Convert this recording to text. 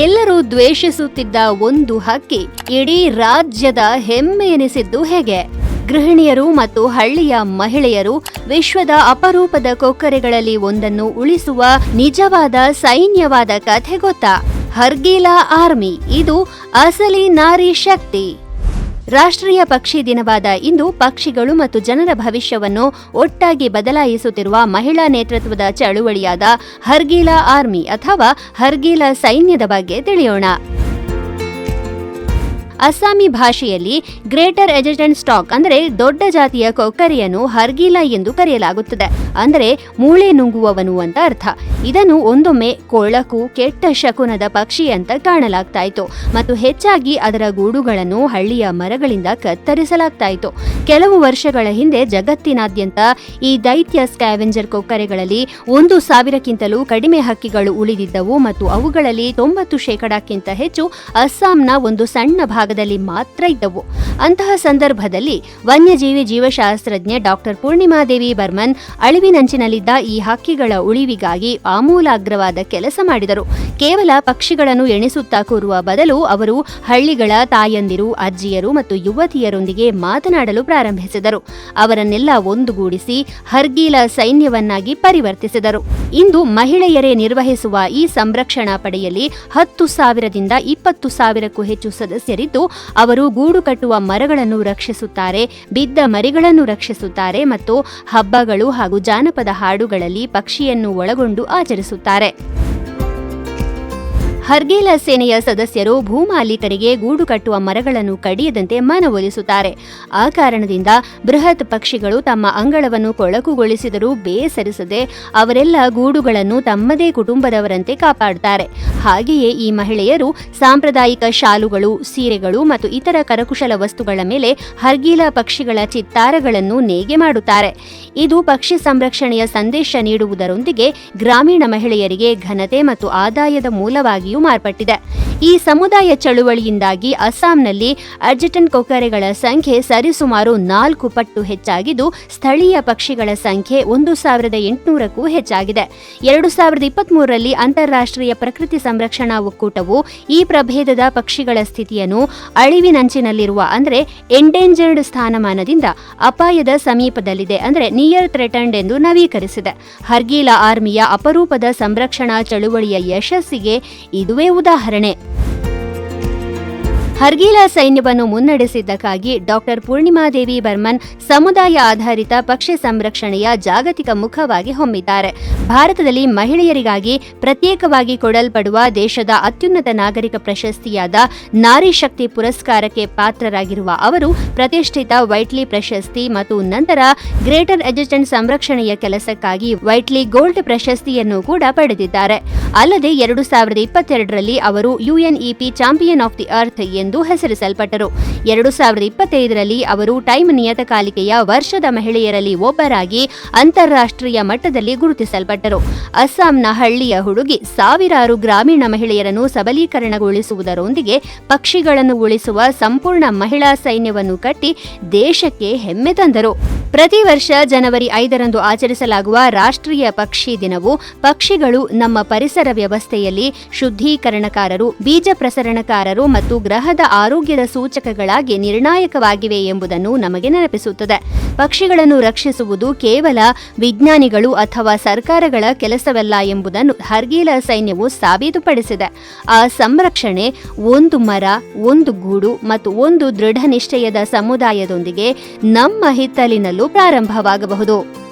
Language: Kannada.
ಎಲ್ಲರೂ ದ್ವೇಷಿಸುತ್ತಿದ್ದ ಒಂದು ಹಕ್ಕಿ ಇಡೀ ರಾಜ್ಯದ ಹೆಮ್ಮೆ ಎನಿಸಿದ್ದು ಹೇಗೆ? ಗೃಹಿಣಿಯರು ಮತ್ತು ಹಳ್ಳಿಯ ಮಹಿಳೆಯರು ವಿಶ್ವದ ಅಪರೂಪದ ಕೊಕ್ಕರೆಗಳಲ್ಲಿ ಒಂದನ್ನು ಉಳಿಸುವ ನಿಜವಾದ ಸೈನ್ಯವಾದ ಕಥೆ ಗೊತ್ತಾ? ಹರ್ಗೀಲಾ ಆರ್ಮಿ, ಇದು ಅಸಲಿ ನಾರಿ ಶಕ್ತಿ. ರಾಷ್ಟ್ರೀಯ ಪಕ್ಷಿ ದಿನವಾದ ಇಂದು ಪಕ್ಷಿಗಳು ಮತ್ತು ಜನರ ಭವಿಷ್ಯವನ್ನು ಒಟ್ಟಾಗಿ ಬದಲಾಯಿಸುತ್ತಿರುವ ಮಹಿಳಾ ನೇತೃತ್ವದ ಚಳುವಳಿಯಾದ ಹರ್ಗೀಲಾ ಆರ್ಮಿ ಅಥವಾ ಹರ್ಗೀಲಾ ಸೈನ್ಯದ ಬಗ್ಗೆ ತಿಳಿಯೋಣ. ಅಸ್ಸಾಮಿ ಭಾಷೆಯಲ್ಲಿ ಗ್ರೇಟರ್ ಎಜೆಟೆಂಟ್ ಸ್ಟಾಕ್ ಅಂದರೆ ದೊಡ್ಡ ಜಾತಿಯ ಕೊಕ್ಕರೆಯನ್ನು ಹರ್ಗೀಲಾ ಎಂದು ಕರೆಯಲಾಗುತ್ತದೆ. ಅಂದರೆ ಮೂಳೆ ನುಂಗುವವನು ಅಂತ ಅರ್ಥ. ಇದನ್ನು ಒಂದೊಮ್ಮೆ ಕೊಳಕು, ಕೆಟ್ಟ ಶಕುನದ ಪಕ್ಷಿ ಅಂತ ಕಾಣಲಾಗ್ತಾ ಇತ್ತು ಮತ್ತು ಹೆಚ್ಚಾಗಿ ಅದರ ಗೂಡುಗಳನ್ನು ಹಳ್ಳಿಯ ಮರಗಳಿಂದ ಕತ್ತರಿಸಲಾಗ್ತಾ ಇತ್ತು ಕೆಲವು ವರ್ಷಗಳ ಹಿಂದೆ ಜಗತ್ತಿನಾದ್ಯಂತ ಈ ದೈತ್ಯ ಸ್ಕ್ಯಾವೆಂಜರ್ ಕೊಕ್ಕರೆಗಳಲ್ಲಿ ಒಂದು ಸಾವಿರಕ್ಕಿಂತಲೂ ಕಡಿಮೆ ಹಕ್ಕಿಗಳು ಉಳಿದಿದ್ದವು ಮತ್ತು ಅವುಗಳಲ್ಲಿ ತೊಂಬತ್ತು ಶೇಕಡಕ್ಕಿಂತ ಹೆಚ್ಚು ಅಸ್ಸಾಂನ ಒಂದು ಸಣ್ಣ ಭಾಗದಲ್ಲಿ ಮಾತ್ರ ಇದ್ದವು. ಅಂತಹ ಸಂದರ್ಭದಲ್ಲಿ ವನ್ಯಜೀವಿ ಜೀವಶಾಸ್ತ್ರಜ್ಞ ಡಾಕ್ಟರ್ ಪೂರ್ಣಿಮಾದೇವಿ ಬರ್ಮನ್ ಅಳಿವಿನಂಚಿನಲ್ಲಿದ್ದ ಈ ಹಕ್ಕಿಗಳ ಉಳಿವಿಗಾಗಿ ಆಮೂಲಾಗ್ರವಾದ ಕೆಲಸ ಮಾಡಿದರು. ಕೇವಲ ಪಕ್ಷಿಗಳನ್ನು ಎಣಿಸುತ್ತಾ ಕೂರುವ ಬದಲು ಅವರು ಹಳ್ಳಿಗಳ ತಾಯಂದಿರು, ಅಜ್ಜಿಯರು ಮತ್ತು ಯುವತಿಯರೊಂದಿಗೆ ಮಾತನಾಡಲು ಪ್ರಾರಂಭಿಸಿದರು. ಅವರನ್ನೆಲ್ಲ ಒಂದುಗೂಡಿಸಿ ಹರ್ಗೀಲ ಸೈನ್ಯವನ್ನಾಗಿ ಪರಿವರ್ತಿಸಿದರು. ಇಂದು ಮಹಿಳೆಯರೇ ನಿರ್ವಹಿಸುವ ಈ ಸಂರಕ್ಷಣಾ ಪಡೆಯಲ್ಲಿ ಹತ್ತು ಸಾವಿರದಿಂದ ಇಪ್ಪತ್ತು ಸಾವಿರಕ್ಕೂ ಹೆಚ್ಚು ಸದಸ್ಯರಿದ್ದು, ಅವರು ಗೂಡು ಕಟ್ಟುವ ಮರಗಳನ್ನು ರಕ್ಷಿಸುತ್ತಾರೆ, ಬಿದ್ದ ಮರಿಗಳನ್ನು ರಕ್ಷಿಸುತ್ತಾರೆ ಮತ್ತು ಹಬ್ಬಗಳು ಹಾಗೂ ಜಾನಪದ ಹಾಡುಗಳಲ್ಲಿ ಪಕ್ಷಿಯನ್ನು ಒಳಗೊಂಡು ಆಚರಿಸುತ್ತಾರೆ. ಹರ್ಗೇಲ ಸೇನೆಯ ಸದಸ್ಯರು ಭೂಮಾಲೀಕರಿಗೆ ಗೂಡು ಕಟ್ಟುವ ಮರಗಳನ್ನು ಕಡಿಯದಂತೆ ಮನವೊಲಿಸುತ್ತಾರೆ. ಆ ಕಾರಣದಿಂದ ಬೃಹತ್ ಪಕ್ಷಿಗಳು ತಮ್ಮ ಅಂಗಳವನ್ನು ಕೊಳಕುಗೊಳಿಸಿದರೂ ಬೇಸರಿಸದೆ ಅವರೆಲ್ಲ ಗೂಡುಗಳನ್ನು ತಮ್ಮದೇ ಕುಟುಂಬದವರಂತೆ ಕಾಪಾಡುತ್ತಾರೆ ಹಾಗೆಯೇ ಈ ಮಹಿಳೆಯರು ಸಾಂಪ್ರದಾಯಿಕ ಶಾಲುಗಳು, ಸೀರೆಗಳು ಮತ್ತು ಇತರ ಕರಕುಶಲ ವಸ್ತುಗಳ ಮೇಲೆ ಹರ್ಗೀಲ ಪಕ್ಷಿಗಳ ಚಿತ್ತಾರಗಳನ್ನು ನೇಯ್ಗೆ ಮಾಡುತ್ತಾರೆ. ಇದು ಪಕ್ಷಿ ಸಂರಕ್ಷಣೆಯ ಸಂದೇಶ ನೀಡುವುದರೊಂದಿಗೆ ಗ್ರಾಮೀಣ ಮಹಿಳೆಯರಿಗೆ ಘನತೆ ಮತ್ತು ಆದಾಯದ ಮೂಲವಾಗಿಯೂ ಮಾರ್ಪಟ್ಟಿದೆ. ಈ ಸಮುದಾಯ ಚಳುವಳಿಯಿಂದಾಗಿ ಅಸ್ಸಾಂನಲ್ಲಿ ಅರ್ಜೆಂಟ್ ಕೊಕ್ಕರೆಗಳ ಸಂಖ್ಯೆ ಸರಿಸುಮಾರು ನಾಲ್ಕು ಪಟ್ಟು ಹೆಚ್ಚಾಗಿದ್ದು, ಸ್ಥಳೀಯ ಪಕ್ಷಿಗಳ ಸಂಖ್ಯೆ ಒಂದು ಸಾವಿರದ ಎಂಟುನೂರಕ್ಕೂ ಹೆಚ್ಚಾಗಿದೆ. ಎರಡು ಸಾವಿರದ ಇಪ್ಪತ್ಮೂರರಲ್ಲಿ ಅಂತಾರಾಷ್ಟ್ರೀಯ ಪ್ರಕೃತಿ ಸಂರಕ್ಷಣಾ ಒಕ್ಕೂಟವು ಈ ಪ್ರಭೇದದ ಪಕ್ಷಿಗಳ ಸ್ಥಿತಿಯನ್ನು ಅಳಿವಿನಂಚಿನಲ್ಲಿರುವ ಅಂದರೆ ಎಂಡೇಂಜರ್ಡ್ ಸ್ಥಾನಮಾನದಿಂದ ಅಪಾಯದ ಸಮೀಪದಲ್ಲಿದೆ ಅಂದರೆ ನಿಯರ್ ಥ್ರೆಟನ್ಡ್ ಎಂದು ನವೀಕರಿಸಿದೆ. ಹರ್ಗೀಲಾ ಆರ್ಮಿಯ ಅಪರೂಪದ ಸಂರಕ್ಷಣಾ ಚಳುವಳಿಯ ಯಶಸ್ಸಿಗೆ ಇದುವೇ ಉದಾಹರಣೆ. ಹರ್ಗೀಲಾ ಸೈನ್ಯವನ್ನು ಮುನ್ನಡೆಸಿದ್ದಕ್ಕಾಗಿ ಡಾಕ್ಟರ್ ಪೂರ್ಣಿಮಾದೇವಿ ಬರ್ಮನ್ ಸಮುದಾಯ ಆಧಾರಿತ ಪಕ್ಷಿ ಸಂರಕ್ಷಣೆಯ ಜಾಗತಿಕ ಮುಖವಾಗಿ ಹೊಮ್ಮಿದ್ದಾರೆ. ಭಾರತದಲ್ಲಿ ಮಹಿಳೆಯರಿಗಾಗಿ ಪ್ರತ್ಯೇಕವಾಗಿ ಕೊಡಲ್ಪಡುವ ದೇಶದ ಅತ್ಯುನ್ನತ ನಾಗರಿಕ ಪ್ರಶಸ್ತಿಯಾದ ನಾರಿ ಶಕ್ತಿ ಪುರಸ್ಕಾರಕ್ಕೆ ಪಾತ್ರರಾಗಿರುವ ಅವರು ಪ್ರತಿಷ್ಠಿತ ವೈಟ್ಲಿ ಪ್ರಶಸ್ತಿ ಮತ್ತು ನಂತರ ಗ್ರೇಟರ್ ಎಜೆಂಟ್ ಸಂರಕ್ಷಣೆಯ ಕೆಲಸಕ್ಕಾಗಿ ವೈಟ್ಲಿ ಗೋಲ್ಡ್ ಪ್ರಶಸ್ತಿಯನ್ನು ಕೂಡ ಪಡೆದಿದ್ದಾರೆ. ಅಲ್ಲದೆ ಎರಡು ಸಾವಿರದ ಇಪ್ಪತ್ತೆರಡರಲ್ಲಿ ಅವರು UNEP champion of the earth ಎಂದು ಹೆಸರಿಸಲ್ಪಟ್ಟರು. ಎರಡು ಸಾವಿರದ ಇಪ್ಪತ್ತೈದರಲ್ಲಿ ಅವರು ಟೈಮ್ ನಿಯತಕಾಲಿಕೆಯ ವರ್ಷದ ಮಹಿಳೆಯರಲ್ಲಿ ಒಬ್ಬರಾಗಿ ಅಂತಾರಾಷ್ಟ್ರೀಯ ಮಟ್ಟದಲ್ಲಿ ಗುರುತಿಸಲ್ಪಟ್ಟರು. ಅಸ್ಸಾಂನ ಹಳ್ಳಿಯ ಹುಡುಗಿ ಸಾವಿರಾರು ಗ್ರಾಮೀಣ ಮಹಿಳೆಯರನ್ನು ಸಬಲೀಕರಣಗೊಳಿಸುವುದರೊಂದಿಗೆ ಪಕ್ಷಿಗಳನ್ನು ಉಳಿಸುವ ಸಂಪೂರ್ಣ ಮಹಿಳಾ ಸೈನ್ಯವನ್ನು ಕಟ್ಟಿ ದೇಶಕ್ಕೆ ಹೆಮ್ಮೆ ತಂದರು. ಪ್ರತಿ ವರ್ಷ ಜನವರಿ ಐದರಂದು ಆಚರಿಸಲಾಗುವ ರಾಷ್ಟ್ರೀಯ ಪಕ್ಷಿ ದಿನವು ಪಕ್ಷಿಗಳು ನಮ್ಮ ಪರಿಸರ ವ್ಯವಸ್ಥೆಯಲ್ಲಿ ಶುದ್ಧೀಕರಣಕಾರರು, ಬೀಜ ಪ್ರಸರಣಕಾರರು ಮತ್ತು ಗ್ರಹದ ಆರೋಗ್ಯದ ಸೂಚಕಗಳಾಗಿ ನಿರ್ಣಾಯಕವಾಗಿವೆ ಎಂಬುದನ್ನು ನಮಗೆ ನೆನಪಿಸುತ್ತದೆ. ಪಕ್ಷಿಗಳನ್ನು ರಕ್ಷಿಸುವುದು ಕೇವಲ ವಿಜ್ಞಾನಿಗಳು ಅಥವಾ ಸರ್ಕಾರಗಳ ಕೆಲಸವಲ್ಲ ಎಂಬುದನ್ನು ಹರ್ಗೀಲ ಸೈನ್ಯವು ಸಾಬೀತುಪಡಿಸಿದೆ. ಆ ಸಂರಕ್ಷಣೆ ಒಂದು ಮರ, ಒಂದು ಗೂಡು ಮತ್ತು ಒಂದು ದೃಢ ನಿಶ್ಚಯದ ಸಮುದಾಯದೊಂದಿಗೆ ನಮ್ಮ ಹಿತ್ತಲಿನಲ್ಲೂ ಪ್ರಾರಂಭವಾಗಬಹುದು.